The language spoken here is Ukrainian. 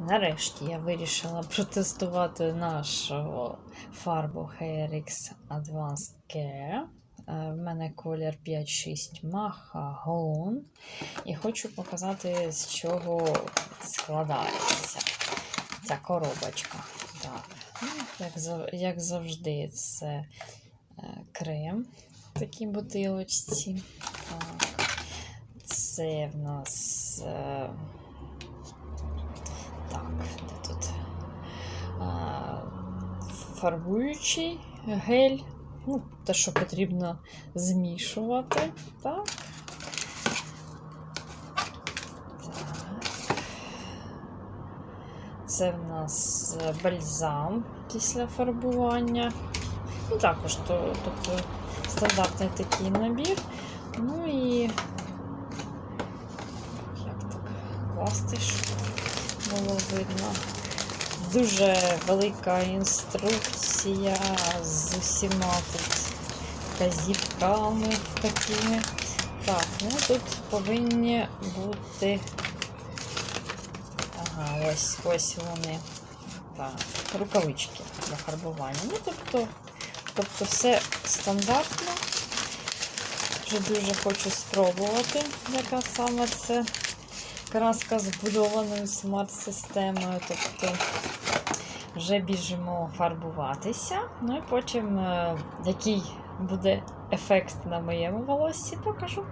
Нарешті я вирішила протестувати нашу фарбу HRX Advanced Care. Е, В мене колір 5-6 Macaron. І хочу показати, з чого складається ця коробочка. Так. Ну, як, як завжди, це е, крем в такій бутилочці. Так. Це в нас. е, Так, де тут? А, фарбуючий гель. Ну, те, що потрібно змішувати. Так. Це в нас е, бальзам після фарбування. Ну, також, то, тобто стандартний такий набір. Ну і як так класти, щоб було видно. Дуже велика інструкція з усіма тут вказівками такими. Так, ну тут повинні бути. Ага, ось ось вони. Так, рукавички для фарбування. Ну, тобто, тобто все стандартно. Вже дуже хочу спробувати, яка саме це краска з вбудованою смарт-системою. Тобто вже біжимо фарбуватися. Ну і потім, е, який буде ефект на моєму волоссі, покажу.